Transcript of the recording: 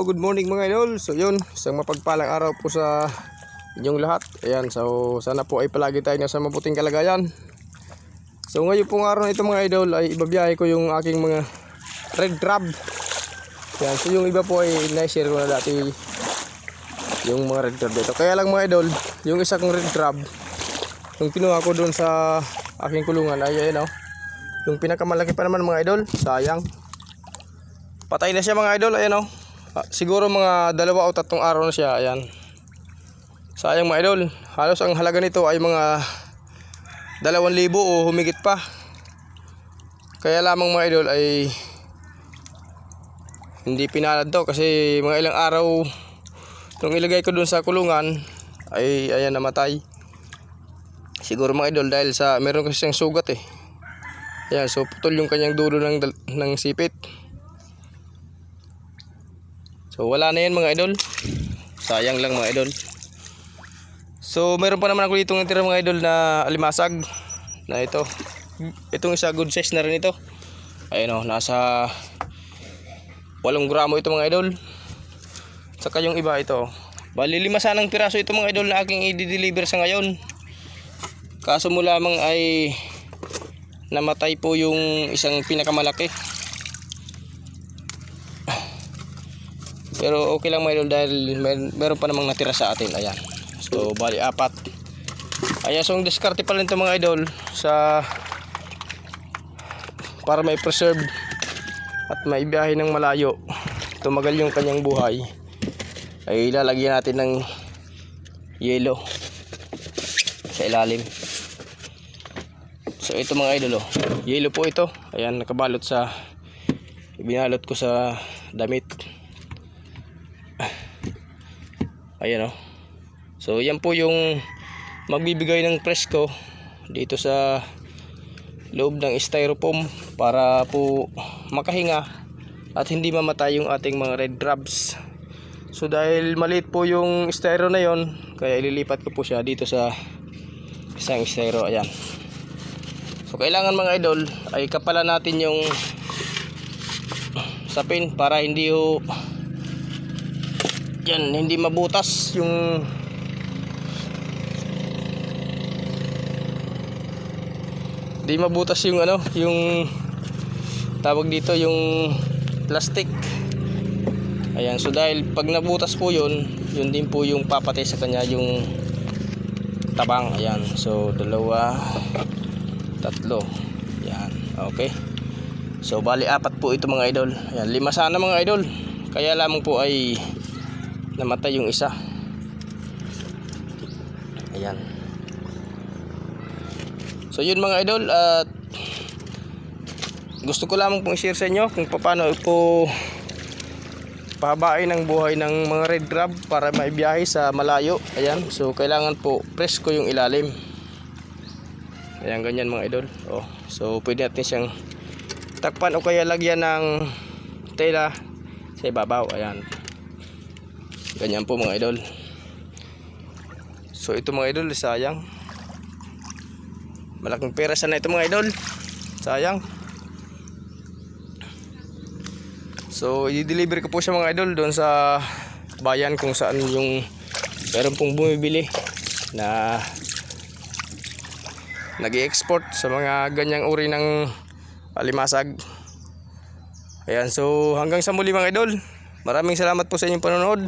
Good morning mga idol. So yun, isang mapagpalang araw po sa inyong lahat. Ayan, so sana po ay palagi tayo nasa mabuting kalagayan. So ngayon pong araw na ito mga idol ay ibabiyahe ko yung aking mga red crab. Ayan, so yung iba po ay na-share ko na dati yung mga red crab dito. Kaya lang mga idol, yung isa kong red crab, yung kinuha ko doon sa aking kulungan ay ayun oh. Yung pinakamalaki pa naman mga idol, sayang. Patay na siya mga idol, ayan oh. Ah, siguro mga dalawa o tatlong araw na siya, ayan. Sayang mga idol, halos ang halaga nito ay mga dalawang libo o humigit pa. Kaya lamang mga idol ay hindi pinalad daw kasi mga ilang araw nung ilagay ko dun sa kulungan ay ayan namatay. Siguro mga idol dahil sa meron kasi siyang sugat eh. Ayan, so putol yung kanyang dulo ng, ng sipit. So wala na yan mga idol. Sayang lang mga idol. So meron pa naman ako dito natira mga idol na alimasag na ito. Itong isa good size na rin ito. Ayun oh, nasa 8 gramo ito mga idol. Saka yung iba ito. Bali lima sanang piraso ito mga idol na aking i-deliver sa ngayon. Kaso mo lamang ay namatay po yung isang pinakamalaki. Pero okay lang mga dahil mer meron pa namang natira sa atin. Ayan. So bali apat. Ayan so ang diskarte pa rin ito mga idol sa para may preserve at may biyahe ng malayo. Tumagal yung kanyang buhay. Ay ilalagyan natin ng yelo sa ilalim. So ito mga idol oh. Yelo po ito. Ayan nakabalot sa binalot ko sa damit. Ayan oh. So yan po yung magbibigay ng presko dito sa loob ng styrofoam para po makahinga at hindi mamatay yung ating mga red crabs. So dahil maliit po yung styro na yon, kaya ililipat ko po siya dito sa isang styro. Ayan. So kailangan mga idol ay kapalan natin yung sapin para hindi ho yan hindi mabutas yung hindi mabutas yung ano yung tawag dito yung plastic. Ayan so dahil pag nabutas po yun yun din po yung papatay sa kanya yung tabang. Ayan so dalawa tatlo. Yan okay. So bali apat po ito mga idol. Ayan lima sana mga idol. Kaya lamang po ay namatay yung isa. Ayan. So yun mga idol at gusto ko lamang pong share sa inyo kung paano po pahabain ang buhay ng mga red crab para maibiyahe sa malayo. Ayan so kailangan po presko yung ilalim. Ayan ganyan mga idol. Oh, so pwede natin siyang takpan o kaya lagyan ng tela sa ibabaw. Ayan ganyan po mga idol. So ito mga idol sayang. Malaking pera sana ito mga idol. Sayang. So i-deliver ko po siya mga idol doon sa bayan kung saan yung meron pong bumibili na nag export sa mga ganyang uri ng alimasag. Ayan so hanggang sa muli mga idol. Maraming salamat po sa inyong panonood